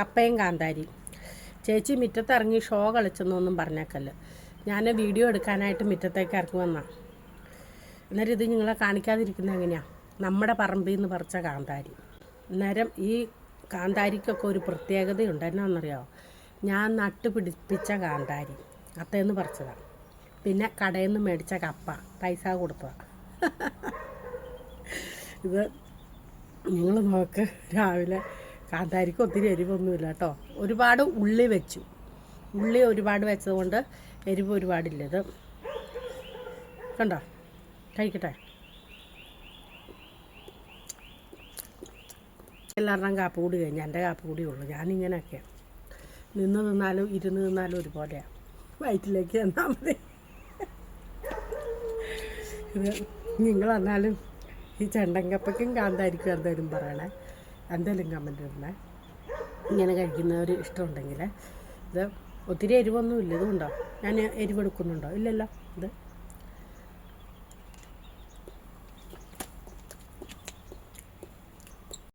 കപ്പയും കാന്താരി ചേച്ചി മുറ്റത്ത് ഇറങ്ങി ഷോ കളിച്ചെന്നൊന്നും പറഞ്ഞേക്കല്ല. ഞാൻ വീഡിയോ എടുക്കാനായിട്ട് മുറ്റത്തേക്ക് ഇറങ്ങി വന്നാ. അന്നേരം ഇത് നിങ്ങളെ കാണിക്കാതിരിക്കുന്നത് എങ്ങനെയാ? നമ്മുടെ പറമ്പിൽ നിന്ന് പറിച്ച കാന്താരി. അന്നേരം ഈ കാന്താരിക്കൊക്കെ ഒരു പ്രത്യേകതയുണ്ട്. എന്നാണെന്നറിയാമോ ഞാൻ നട്ട് പിടിപ്പിച്ച കാന്താരി. അത്തേന്ന് പറിച്ചതാണ് പിന്നെ കടയിൽ നിന്ന് മേടിച്ച കപ്പ. പൈസ കൊടുത്തതാണ് ഇത് നിങ്ങൾ നോക്ക്. രാവിലെ കാന്താരിക്ക് ഒത്തിരി എരിവൊന്നുമില്ല കേട്ടോ. ഒരുപാട് ഉള്ളി വെച്ചു. ഉള്ളി ഒരുപാട് വെച്ചതുകൊണ്ട് എരിവ് ഒരുപാടില്ലത് കണ്ടോ? കഴിക്കട്ടെ. എല്ലാവരുടെയും കാപ്പ് കൂടി കഴിഞ്ഞു എന്റെ കാപ്പ് കൂടി ഉള്ളു. ഞാനിങ്ങനെയൊക്കെയാണ് നിന്ന് നിന്നാലും ഇരുന്ന് നിന്നാലും ഒരുപോലെയാണ് വയറ്റിലേക്ക് എന്നാൽ മതി. നിങ്ങൾ വന്നാലും ഈ ചെണ്ടങ്കപ്പയ്ക്കും കാന്താരിക്കും എന്തായാലും പറയണേ. എന്തായാലും കമന്റ് ഇടണേ ഇങ്ങനെ കഴിക്കുന്നവർ ഇഷ്ടമുണ്ടെങ്കിൽ ഇത് ഒത്തിരി എരിവൊന്നും ഇല്ല ഇതുണ്ടോ? ഞാൻ എരിവെടുക്കുന്നുണ്ടോ? ഇല്ലല്ലോ ഇത്